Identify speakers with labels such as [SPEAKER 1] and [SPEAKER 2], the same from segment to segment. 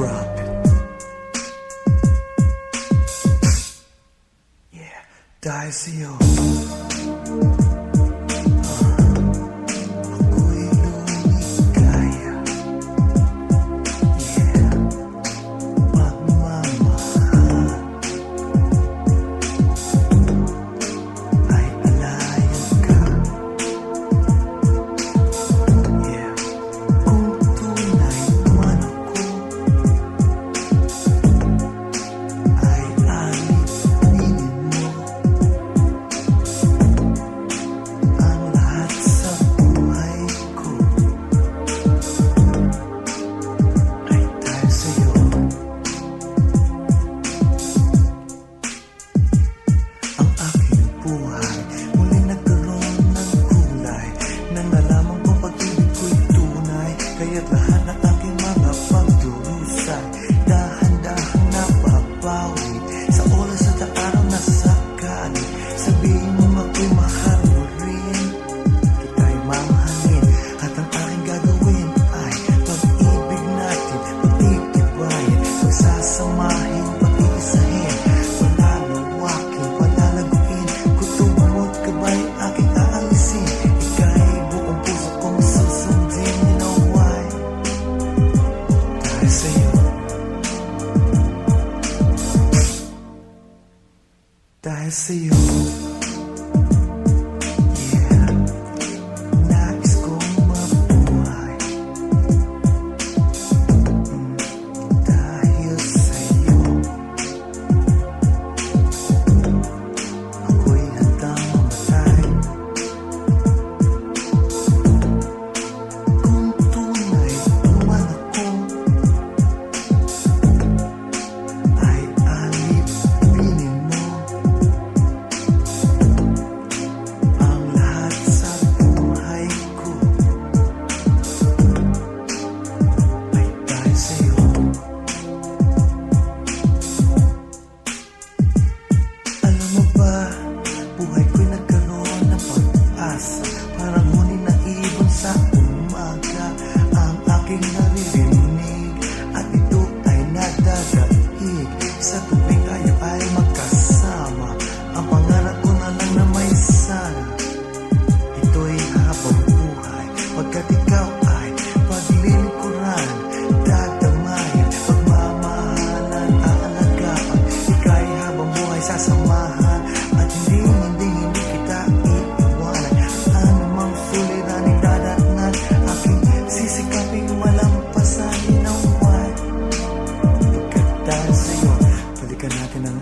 [SPEAKER 1] drop it. Yeah, buhay at lahat ng aking mga pagdurusan Dahan-dahan na papawi Sa oras at araw na sakali Sabihin mo ako'y mahal mo rin. Kita'y mamahalin At ang aking gagawin ay Pag-ibig natin Pagtitibayin Pagsasamahin see you. dahil sa'yo Balikan natin ang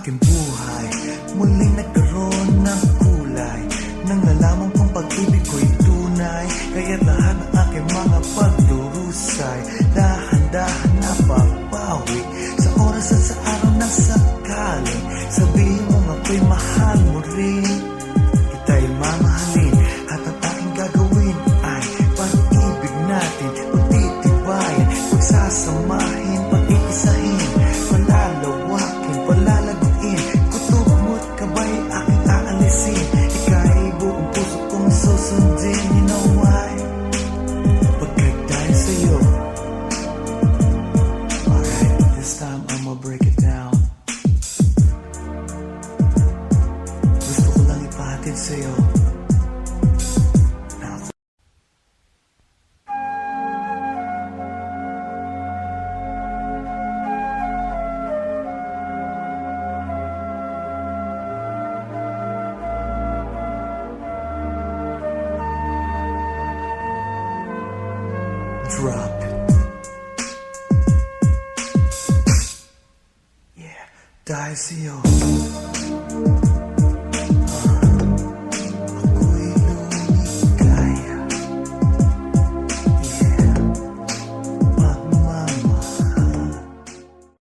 [SPEAKER 1] aking buhay. Muling nagkaroon ng kulay Nang nalaman kong pag-ibig ko'y tunay. Kaya lahat ng aking mga pagdurusay Dahan-dahan na papawi Sa oras at sa araw na sakaling Sabihin mo nga ko'y mahal mo rin. Kita'y mamahalin At ang aking gagawin ay Pag-ibig natin Pagtitibayan Pagsasamahin. can say oh. drop. Yeah, Daisio.